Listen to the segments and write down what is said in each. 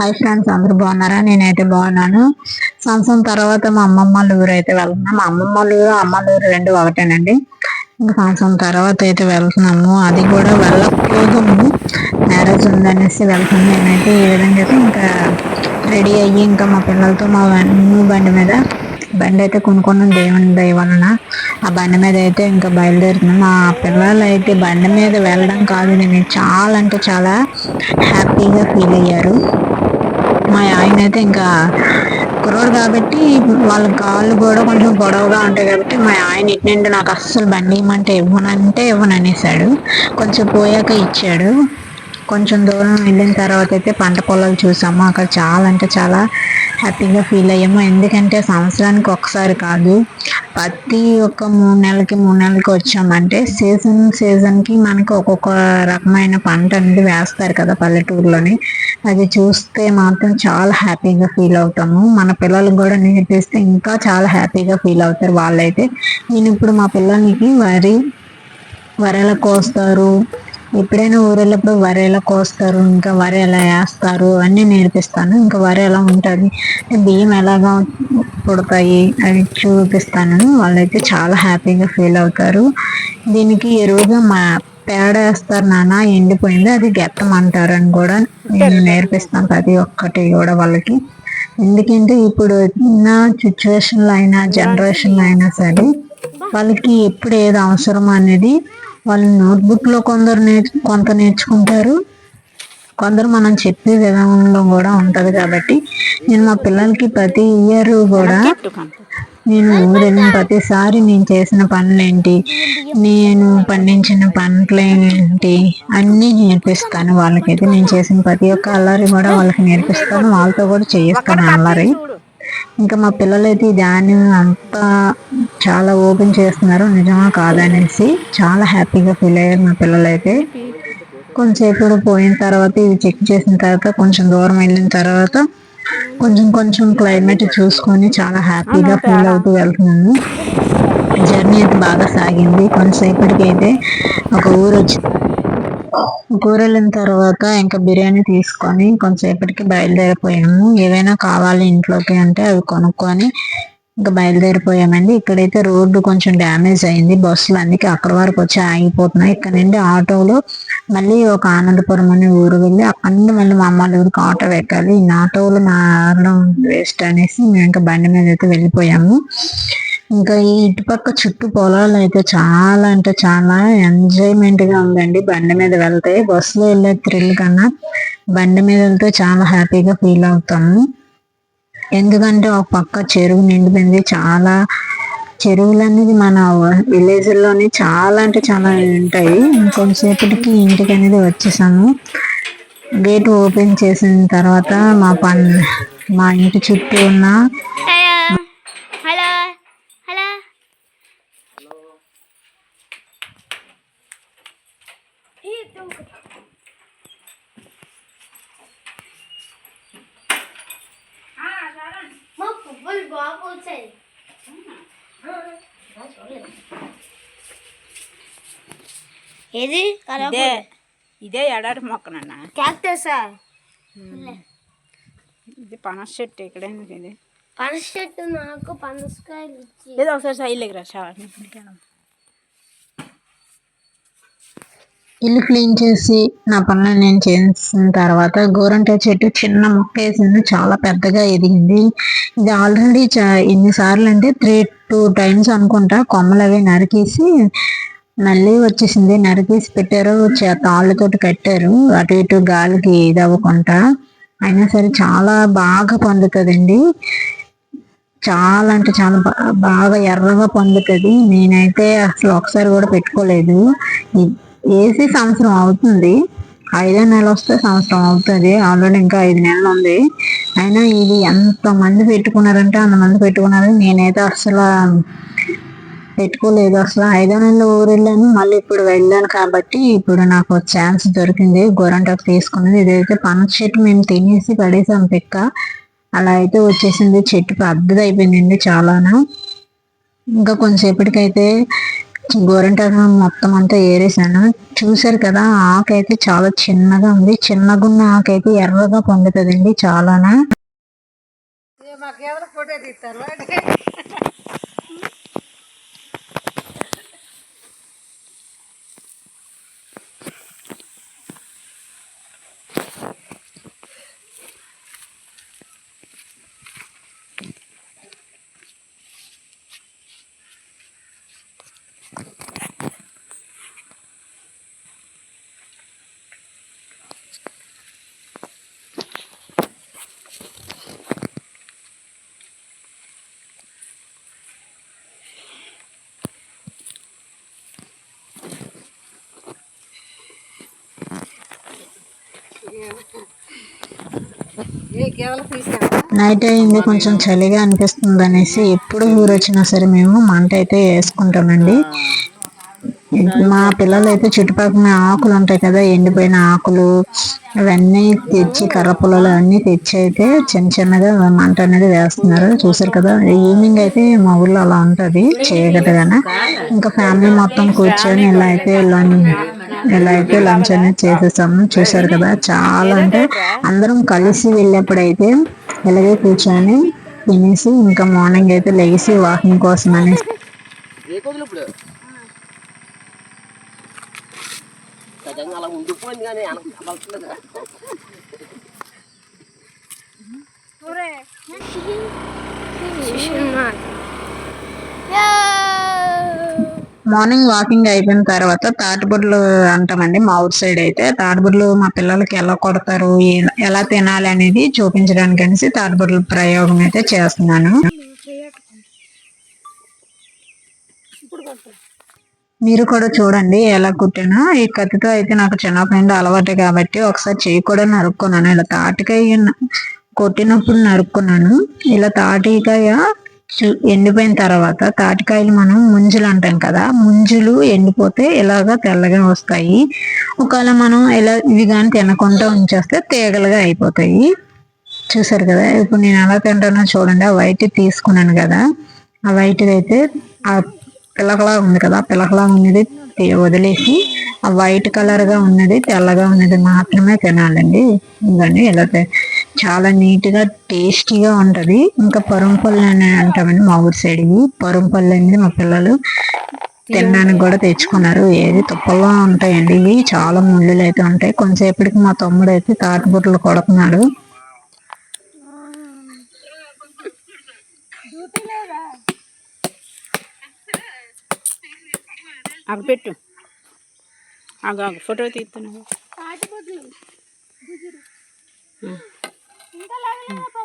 Hi friends అందరూ బాగున్నారా? నేనైతే బాగున్నాను. సంవత్సరం తర్వాత మా అమ్మమ్మ వాళ్ళ ఊరు అయితే వెళ్తున్నాం. మా అమ్మమ్మ ఊరు అమ్మల ఊరు రెండు ఒకటేనండి. ఇంకా సంవత్సరం తర్వాత అయితే వెళ్తున్నాము. అది కూడా వెళ్ళకపోదాము మ్యారేజ్ ఉందనేసి వెళ్తున్నాం. నేనైతే ఈ విధంగా అయితే ఇంకా రెడీ అయ్యి ఇంకా మా పిల్లలతో మా న్యూ బండి మీద బండి అయితే కొనుక్కున్నాం దేవుని దయ వలన. ఆ బండి మీద అయితే ఇంకా బయలుదేరుతున్నాం. మా పిల్లలు అయితే బండి మీద వెళ్ళడం కాదు. నేను చాలా అంటే చాలా హ్యాపీగా ఫీల్ అయ్యారు. మా ఆయన అయితే ఇంకా కుర్రోడు కాబట్టి వాళ్ళ కాళ్ళు కూడా కొంచెం పొడవుగా ఉంటాయి కాబట్టి మా ఆయన ఇటు నాకు అస్సలు బండి ఇవ్వమంటే ఇవ్వనంటే ఇవ్వను అనేసాడు కొంచెం పోయాక ఇచ్చాడు. కొంచెం దూరం వెళ్ళిన తర్వాత అయితే పంట పొలాలు చూసాము. అక్కడ చాలా అంటే చాలా హ్యాపీగా ఫీల్ అయ్యాము. ఎందుకంటే సంవత్సరానికి ఒకసారి కాదు ప్రతి ఒక్క మూడు నెలలకి మూడు నెలలకి వచ్చామంటే సీజన్ సీజన్కి మనకి ఒక్కొక్క రకమైన పంట అనేది వేస్తారు కదా పల్లెటూరులోనే. అది చూస్తే మాత్రం చాలా హ్యాపీగా ఫీల్ అవుతాము. మన పిల్లలకు కూడా నేర్పిస్తే ఇంకా చాలా హ్యాపీగా ఫీల్ అవుతారు వాళ్ళైతే. నేను ఇప్పుడు మా పిల్లలకి వరి వరి ఎలా కోస్తారు. ఎప్పుడైనా ఊరెళ్ళప్పుడు వరి ఎలా కోస్తారు. ఇంకా వరి ఎలా వేస్తారు అన్నీ నేర్పిస్తాను. ఇంకా వరి ఎలా ఉంటుంది బియ్యం ఎలాగా పుడతాయి అవి చూపిస్తాను. వాళ్ళైతే చాలా హ్యాపీగా ఫీల్ అవుతారు. దీనికి ఎరువుగా మా పేడ వేస్తారు నాన్న ఎండిపోయింది అది గెత్తం అంటారు అని కూడా నేను నేర్పిస్తాను ప్రతి ఒక్కటి కూడా వాళ్ళకి. ఎందుకంటే ఇప్పుడు ఉన్న సిచ్యువేషన్లో అయినా జనరేషన్లో అయినా సరే వాళ్ళకి ఎప్పుడు ఏది అవసరం అనేది వాళ్ళు నోట్బుక్లో కొందరు నేర్చు కొంత నేర్చుకుంటారు. కొందరు మనం చెప్పే విధానంలో కూడా ఉంటది కాబట్టి నేను మా పిల్లలకి ప్రతి ఇయర్ కూడా నేను ఊరెళ్ళిన ప్రతిసారి నేను చేసిన పనులేంటి? నేను పండించిన పంటలు ఏంటి అన్నీ నేర్పిస్తాను వాళ్ళకైతే. నేను చేసిన ప్రతి ఒక్క అల్లరి కూడా వాళ్ళకి నేర్పిస్తాను. వాళ్ళతో కూడా చేయిస్తాను అల్లరి. ఇంకా మా పిల్లలైతే దాన్ని అంతా చాలా ఓపెన్ చేస్తున్నారు. నిజమా కాదనేసి చాలా హ్యాపీగా ఫీల్ అయ్యారు మా పిల్లలైతే. కొంచెంసేపు పోయిన తర్వాత ఇవి చెక్ చేసిన తర్వాత కొంచెం దూరం వెళ్ళిన తర్వాత కొంచెం కొంచెం క్లైమేట్ చూసుకొని చాలా హ్యాపీగా ఫీల్ అవుతూ వెళ్తున్నాను జర్నీ అయితే బాగా సాగింది. కొంతసేపటికి అయితే ఒక ఊరు వచ్చి కూర వెళ్ళిన తర్వాత ఇంకా బిర్యానీ తీసుకొని కొంతసేపటికి బయలుదేరిపోయాము. ఏవైనా కావాలి ఇంట్లోకి అంటే అవి కొనుక్కొని ఇంకా బయలుదేరిపోయామండి. ఇక్కడైతే రోడ్డు కొంచెం డ్యామేజ్ అయింది. బస్సులు అందుకే అక్కడ వరకు వచ్చి ఆగిపోతున్నాయి. ఇక్కడ నుండి ఆటోలో మళ్ళీ ఒక ఆనందపురం అనే ఊరు వెళ్ళి అక్కడ నుండి మళ్ళీ మా అమ్మ ఊరికి ఆటో ఎక్కాలి ఈ ఆటోలు మారడం వేస్ట్ అనేసి మేము ఇంకా బండి మీద అయితే వెళ్ళిపోయాము. ఇంకా ఈ ఇటుపక్క చుట్టూ పొలాలు అయితే చాలా అంటే చాలా ఎంజాయ్మెంట్గా ఉందండి. బండి మీద వెళ్తే బస్సులో వెళ్ళే థ్రిల్ కన్నా బండి మీద వెళ్తే చాలా హ్యాపీగా ఫీల్ అవుతాము. ఎందుకంటే ఒక పక్క చెరువు నిండిపోయింది. చాలా చెరువులు అనేది మన విలేజ్లోనే చాలా అంటే చాలా ఉంటాయి. ఇంకొంతసేపటికి ఇంటికి అనేది వచ్చేసాము. గేట్ ఓపెన్ చేసిన తర్వాత మా పన్ మా ఇంటి చుట్టూ ఉన్న మా పువ్వులు బాగా వచ్చాయి ఏది? ఇదే. ఇదే ఎడారి మొక్కనన్న క్యాక్టసా ఇది పనస చెట్టు ఇక్కడ ఇది? పనస చెట్టు నాకు పనసకాయలు ఏదో ఒకసారి సైడ్లోకి రా ఇల్లు క్లీన్ చేసి నా పనులు నేను చేసిన తర్వాత గోరంట చెట్టు చిన్న మొక్క వేసింది చాలా పెద్దగా ఎదిగింది. ఇది ఆల్రెడీ ఎన్నిసార్లు అంటే త్రీ టూ టైమ్స్ అనుకుంటా కొమ్మలు అవి నరికేసి మళ్ళీ వచ్చేసింది. నరికేసి పెట్టారు చే- తాళ్ళతోటి కట్టారు. అటు ఇటు గాలికి ఇది అవ్వకుండా అయినా సరే చాలా బాగా పండుతుందండి. చాలా అంటే చాలా బాగా ఎర్రగా పండుతుంది. నేనైతే అసలు ఒకసారి కూడా పెట్టుకోలేదు. వేసి సంవత్సరం అవుతుంది. ఐదో నెల వస్తే సంవత్సరం అవుతుంది. ఆల్రెడీ ఇంకా ఐదు నెలలు ఉంది. అయినా ఇది ఎంత మంది పెట్టుకున్నారంటే అంతమంది పెట్టుకున్నారు నేనైతే అసలు పెట్టుకోలేదు. అసలు ఐదో నెలలు ఊరు వెళ్ళాను మళ్ళీ ఇప్పుడు వెళ్ళాను కాబట్టి ఇప్పుడు నాకు ఛాన్స్ దొరికింది. గోరంటాకు తీసుకున్నది. ఇదైతే పనస చెట్టు మేము తినేసి పడేసాం పిక్క. అలా అయితే వచ్చేసింది. చెట్టు పెద్దది అయిపోయిందండి చాలానా. ఇంకా కొంతసేపటికైతే గోరింటాకు మొత్తం అంతా ఏరేసాను చూసారు కదా ఆకు అయితే చాలా చిన్నగా ఉంది. చిన్నగున్న ఆకు అయితే ఎర్రగా పొందుతుందండి చాలానా. నైట్ అయింది కొంచెం చలిగా అనిపిస్తుంది అనేసి ఎప్పుడు ఊరొచ్చినా సరే మేము మంట అయితే వేసుకుంటామండి. మా పిల్లలు అయితే చుట్టుపక్కల ఆకులు ఉంటాయి కదా ఎండిపోయిన ఆకులు అవన్నీ తెచ్చి కర్ర పొలాలు అన్ని తెచ్చి అయితే చిన్న చిన్నగా మంట అనేది వేస్తున్నారు. చూసారు కదా ఈవినింగ్ అయితే మా ఊర్లో అలా ఉంటుంది చేయగలగానే. ఇంకా ఫ్యామిలీ మొత్తం కూర్చొని ఇలా అయితే ఇలా ఇలా అయితే లంచ్ అనేది చేసేసాము. చూసారు కదా చాలా అంటే అందరం కలిసి వెళ్ళేప్పుడు అయితే ఇలాగే కూర్చొని తినేసి ఇంకా మార్నింగ్ అయితే లేచి వాకింగ్ కోసం అనేసి అలా ఉండిపోయింది కానీ వెనకాల మార్నింగ్ వాకింగ్ అయిపోయిన తర్వాత తాటిబుడ్లు అంటామండి మా ఊరు సైడ్ అయితే. తాటిబుడ్లు మా పిల్లలకి ఎలా కొడతారు ఎలా తినాలి అనేది చూపించడానికి అనేసి తాటిబుడ్ల ప్రయోగం అయితే చేస్తున్నాను. మీరు కూడా చూడండి ఎలా కుట్టానో. ఈ కత్తితో అయితే నాకు చిన్నప్పటి నుండి అలవాటు కాబట్టి ఒకసారి చేయి కూడా నరుక్కున్నాను ఇలా తాటికాయ కొట్టినప్పుడు నరుక్కున్నాను. ఇలా తాటికాయ ఎండిపోయిన తర్వాత తాటికాయలు మనం ముంజులు అంటాం కదా ముంజులు ఎండిపోతే ఇలాగా తెల్లగా వస్తాయి. ఒకవేళ మనం ఇలా ఇవి కానీ తినకుండా ఉంచేస్తే తీగలుగా అయిపోతాయి. చూసారు కదా ఇప్పుడు నేను ఎలా తింటానో చూడండి. ఆ వైట్ తీసుకున్నాను కదా ఆ వైట్ అయితే ఆ పిల్లకలా ఉంది కదా పిల్లకలా ఉన్నది వదిలేసి ఆ వైట్ కలర్గా ఉన్నది తెల్లగా ఉన్నది మాత్రమే తినాలండి. ఇవన్నీ ఇలా తి- చాలా నీట్గా టేస్టీగా ఉంటది. ఇంకా పరుంపల్లి అని అంటామండి మా ఊరి సైడ్ ఇవి పరుంపల్లి అనేది మా పిల్లలు తినడానికి కూడా తెచ్చుకున్నారు. ఏది తుప్పల్లో ఉంటాయండి. ఇవి చాలా ముళ్ళులు అయితే ఉంటాయి. కొంతసేపటికి మా తమ్ముడు అయితే తాటిబుట్టలు కొడుతున్నాడు. అక్కడ పెట్టు. ఆగు ఆగు. ఫోటో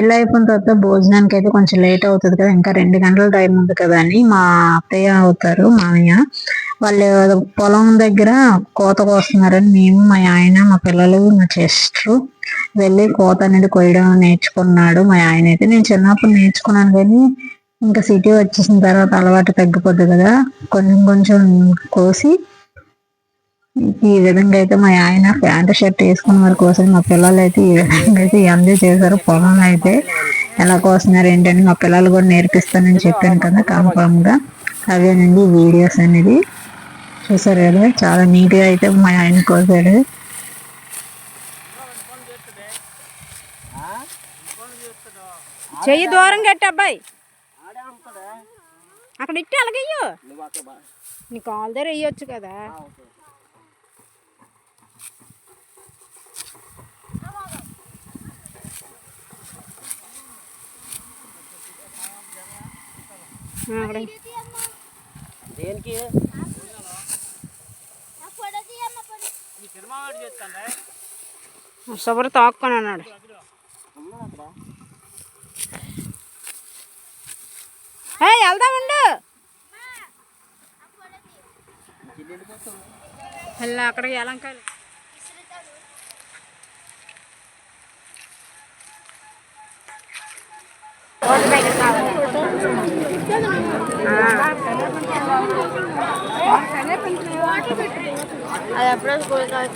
పెళ్ళి అయిపోయిన తర్వాత భోజనానికి అయితే కొంచెం లేట్ అవుతుంది కదా ఇంకా రెండు గంటల టైం ఉంది కదా అని మా అత్తయ్య అవుతారు మామయ్య. వాళ్ళు పొలం దగ్గర కోత కోస్తున్నారని మేము మా ఆయన మా పిల్లలు మా చెస్టర్ వెళ్ళి కోత అనేది కొయ్యడం నేర్చుకున్నాడు. మా ఆయన అయితే నేను చిన్నప్పుడు నేర్చుకున్నాను కానీ ఇంకా సిటీ వచ్చేసిన తర్వాత అలవాటు తగ్గిపోద్ది కదా కొంచెం కొంచెం కోసి ఈ విధంగా అయితే మా ఆయన ప్యాంట్ షర్ట్ వేసుకున్న వారి కోసం మా పిల్లలు అయితే ఈ విధంగా అయితే ఎంజాయ్ చేశారు. పొలం అయితే ఎలా కోస్తున్నారు ఏంటని మా పిల్లలు కూడా నేర్పిస్తానని చెప్పాను కదా కన్ఫామ్గా అవేనండి వీడియోస్ అనేది. చూసారు కదా చాలా నీట్గా అయితే మా ఆయన కోసాడు. చెయ్యి దూరం కట్టి అబ్బాయి. అక్కడ ఇట్టి అలాగయ్యో నీ కాల్ దగ్గర వేయొచ్చు కదా. దేనికి? తాక్కొని అన్నాడు. ఏ వెళ్దామండు వెళ్ళా అక్కడికి ఎలంకాయలు అది ఎప్పుడో స్కూల్ కాదు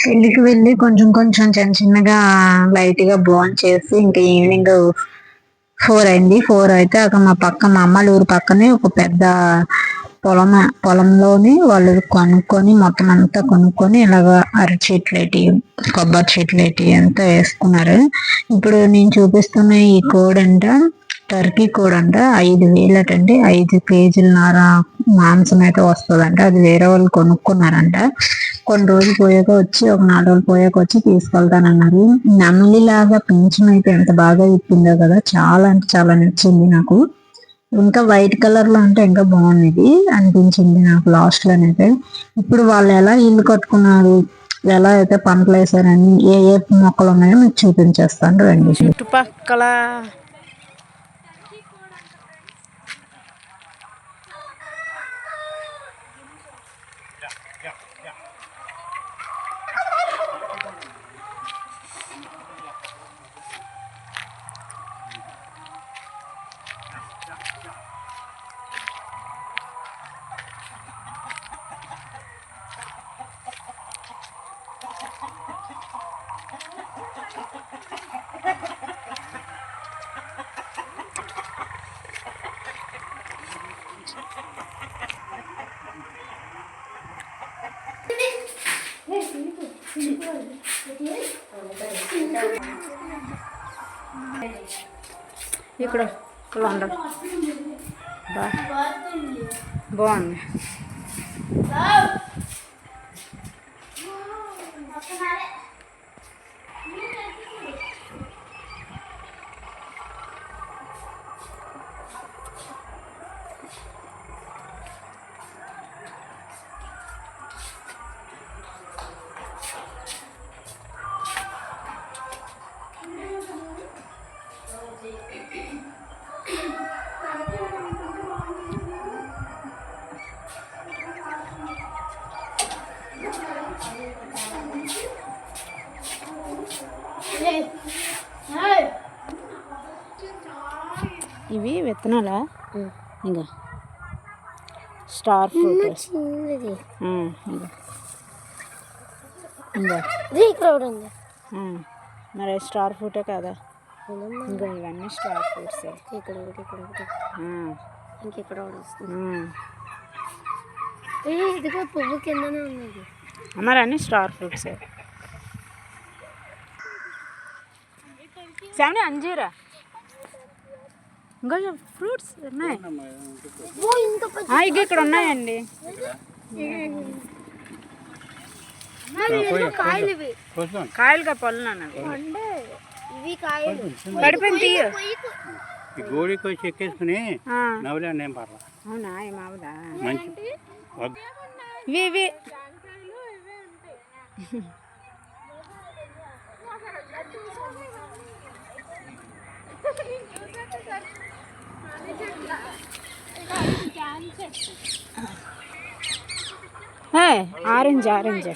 పెళ్ళికి వెళ్ళి కొంచెం కొంచెం చిన్న చిన్నగా లైట్గా బోన్ చేసి ఇంకా ఈవినింగ్ ఫోర్ అయింది. ఫోర్ అయితే అక్కడ మా పక్క మా అమ్మల ఊరు పక్కనే ఒక పెద్ద పొలం పొలంలోని వాళ్ళు కొనుక్కొని మొత్తం అంతా కొనుక్కొని ఇలాగ అరటి చెట్లు కొబ్బరి చెట్లు ఏంటి అంతా వేసుకున్నారు. ఇప్పుడు నేను చూపిస్తున్న ఈ కోడ్ టర్కీ కూడా అంట ఐదు వేలటండి ఐదు కేజీలన్నర మాంసం అయితే వస్తుందంట. అది వేరే వాళ్ళు కొనుక్కున్నారంట. కొన్ని రోజులు పోయాక వచ్చి ఒక నాలుగు రోజులు పోయాక వచ్చి తీసుకెళ్తానన్నారు. నెమలి లాగా పింఛన్ అయితే ఎంత బాగా ఇప్పిందో కదా చాలా అంటే చాలా నచ్చింది నాకు. ఇంకా వైట్ కలర్లో అంటే ఇంకా బాగుంది అనిపించింది నాకు లాస్ట్ లోనైతే ఇప్పుడు వాళ్ళు ఎలా ఇల్లు కట్టుకున్నారు ఎలా అయితే పంటలు వేసారని ఏ ఏ మొక్కలు ఉన్నాయో మీకు చూపించేస్తాను రండి. చుట్టుపక్కల ఇక్కడ లండన్ బాగుంది. విత్తనాలా? ఇంకా స్టార్ ఫ్రూట్. ఉంది. మరి స్టార్ ఫ్రూటే కదా? ఇంకా ఇవన్నీ స్టార్ ఫ్రూట్స్. ఇక్కడ ఒకటి ఇక్కడ ఒకటి. ఇంకెక్కడ ఇదిగో పువ్వు కిందనే ఉన్నది. మరి అన్నీ స్టార్ ఫ్రూట్సే. సెవెన్ అంజీరా? ఇంకా ఫ్రూట్స్ ఉన్నాయి. ఇక ఇక్కడ ఉన్నాయండి. కాయలుగా పళ్ళు పడిపోయింది తీయ. గోడికి వచ్చి ఎక్కేసుకుని నవ్వులే నేను పర్లా? అవునా ఏమావదా మంచి వద్దు. ఇవి ఇవి. ఏ, ఆరెంజ్ ఆరెంజ్.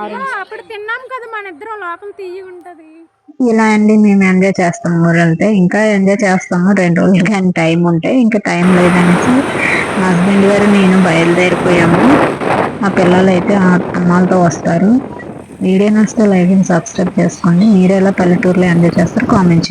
ఆరెంజ్. అప్పుడు తిన్నాం కదా మన ఇద్దరం లోపల తీయ ఉంటది. ఇలా అండి మేము ఎంజాయ్ చేస్తాం ఊరంటే ఇంకా ఎంజాయ్ చేస్తాము రెండు రోజులు కానీ టైం ఉంటే. ఇంకా టైం లేదనేసి మా హస్బెండ్ గారు నేను బయలుదేరిపోయాము. మా పిల్లలు అయితే ఆ అమ్మాలతో వస్తారు. వీడియో నచ్చితే లైక్ అండ్ సబ్స్క్రైబ్ చేసుకోండి. మీరు ఎలా పల్లెటూరులో ఎంజాయ్ చేస్తారు కామెంట్